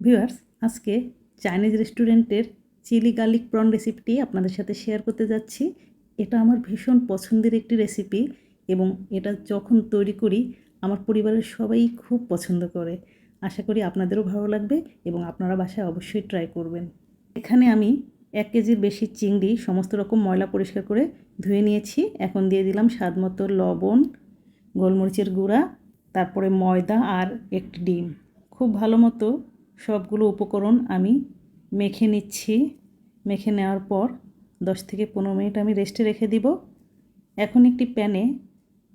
Viewers, আজকে Chinese রেস্টুরেন্টের chilli garlic prawn রেসিপিটি আপনাদের সাথে শেয়ার করতে যাচ্ছি। এটা আমার ভীষণ পছন্দের একটি রেসিপি এবং এটা যখন তৈরি করি, আমার পরিবারের সবাই খুব পছন্দ করে। আশা করি আপনাদেরও ভালো লাগবে এবং আপনারা বাসায় অবশ্যই ট্রাই করবেন। এখানে আমি এক কেজির বেশি চিংড়ি, সমস্ত রকম ময়লা পরিষ্কার করে ধুয়ে নিয়েছি। এখন দিয়ে দিলাম স্বাদ মতো লবণ, গোলমরিচের গুঁড়া, তারপরে ময়দা আর একটি ডিম। খুব ভালো মতো সবগুলো উপকরণ আমি মেখে নিচ্ছি। মেখে নেওয়ার পর দশ থেকে পনেরো মিনিট আমি রেস্টে রেখে দিব। এখন একটি প্যানে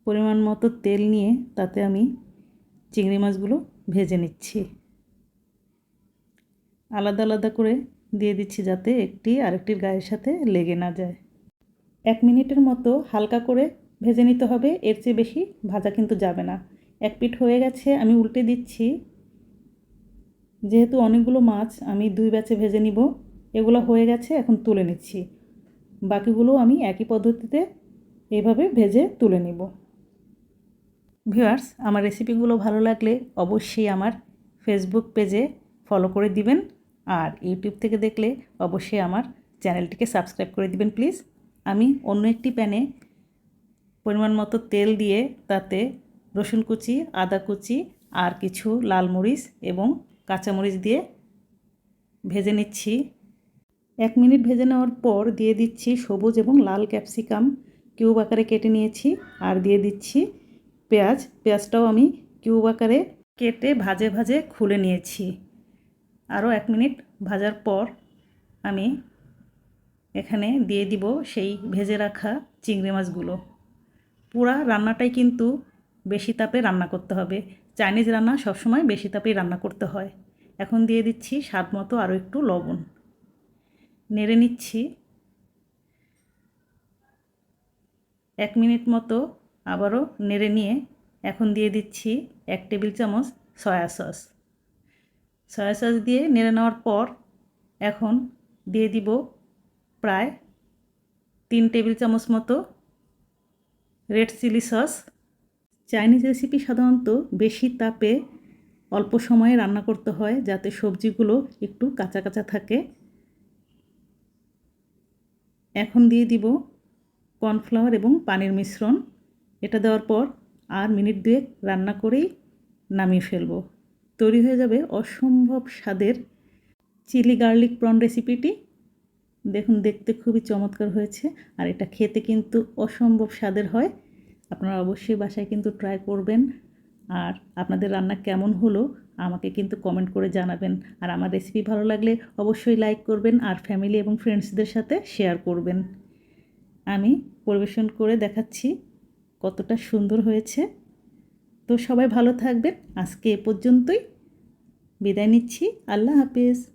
পরিমাণ মতো তেল নিয়ে তাতে আমি চিংড়ি মাছগুলো ভেজে নিচ্ছি। আলাদা আলাদা করে দিয়ে দিচ্ছি যাতে একটি আরেকটির গায়ের সাথে লেগে না যায়। এক মিনিটের মতো হালকা করে ভেজে নিতে হবে। এর চেয়ে বেশি ভাজা কিন্তু যাবে না। এক পিঠ হয়ে গেছে, আমি উল্টে দিচ্ছি। যেহেতু অনেকগুলো মাছ আমি দুই ব্যাচে ভেজে নিব, এগুলো হয়ে গেছে, এখন তুলে নিচ্ছি। বাকিগুলো আমি একই পদ্ধতিতে এইভাবে ভেজে তুলে নিব। ভিউয়ার্স, আমার রেসিপিগুলো ভালো লাগলে অবশ্যই আমার ফেসবুক পেজে ফলো করে দিবেন, আর ইউটিউব থেকে দেখলে অবশ্যই আমার চ্যানেলটিকে সাবস্ক্রাইব করে দিবেন, প্লিজ। আমি অন্য একটি প্যানে পরিমাণ মতো তেল দিয়ে তাতে রসুন কুচি, আদা কুচি, আর কিছু লাল মরিচ এবং কাঁচামরিচ দিয়ে ভেজে নিচ্ছি। এক মিনিট ভেজে নেওয়ার পর দিয়ে দিচ্ছি সবুজ এবং লাল ক্যাপসিকাম কিউব আকারে কেটে নিয়েছি আর দিয়ে দিচ্ছি পেঁয়াজ। পেঁয়াজটাও আমি কিউব আকারে কেটে ভাজে ভাজে খুলে নিয়েছি। আরও এক মিনিট ভাজার পর আমি এখানে দিয়ে দিব সেই ভেজে রাখা চিংড়ি মাছগুলো। পুরা রান্নাটাই কিন্তু বেশি তাপে রান্না করতে হবে। চাইনিজ রান্না সবসময় বেশি তাপেই রান্না করতে হয়। এখন দিয়ে দিচ্ছি স্বাদ মতো আরও একটু লবণ। নেড়ে নিচ্ছি। এক মিনিট মতো আবারও নেড়ে নিয়ে এখন দিয়ে দিচ্ছি এক টেবিল চামচ সয়া সস। সয়া সস দিয়ে নেড়ে নেওয়ার পর এখন দিয়ে দিব প্রায় তিন টেবিল চামচ মতো red chilli sauce. Chinese recipe সাধারণত বেশি তাপে অল্প সময়ে রান্না করতে হয় যাতে সবজিগুলো একটু কাঁচা কাঁচা থাকে। এখন দিয়ে দিব কর্নফ্লাওয়ার এবং পানির মিশ্রণ। এটা দেওয়ার পর আর মিনিট দুয়েক রান্না করেই নামিয়ে ফেলব। তৈরি হয়ে যাবে অসম্ভব স্বাদের চিলি গার্লিক প্রন রেসিপিটি। দেখুন, দেখতে খুবই চমৎকার হয়েছে আর এটা খেতে কিন্তু অসম্ভব স্বাদের হয়। আপনারা অবশ্যই বাসায় কিন্তু ট্রাই করবেন। আর আপনাদের রান্না কেমন হলো, আমাকে কিন্তু কমেন্ট করে জানাবেন। আর আমার রেসিপি ভালো লাগলে অবশ্যই লাইক করবেন আর ফ্যামিলি এবং ফ্রেন্ডসদের সাথে শেয়ার করবেন। আমি পরিবেশন করে দেখাচ্ছি কতটা সুন্দর হয়েছে। তো সবাই ভালো থাকবেন। আজকে এ পর্যন্তই। বিদায় নিচ্ছি। আল্লাহ হাফিজ।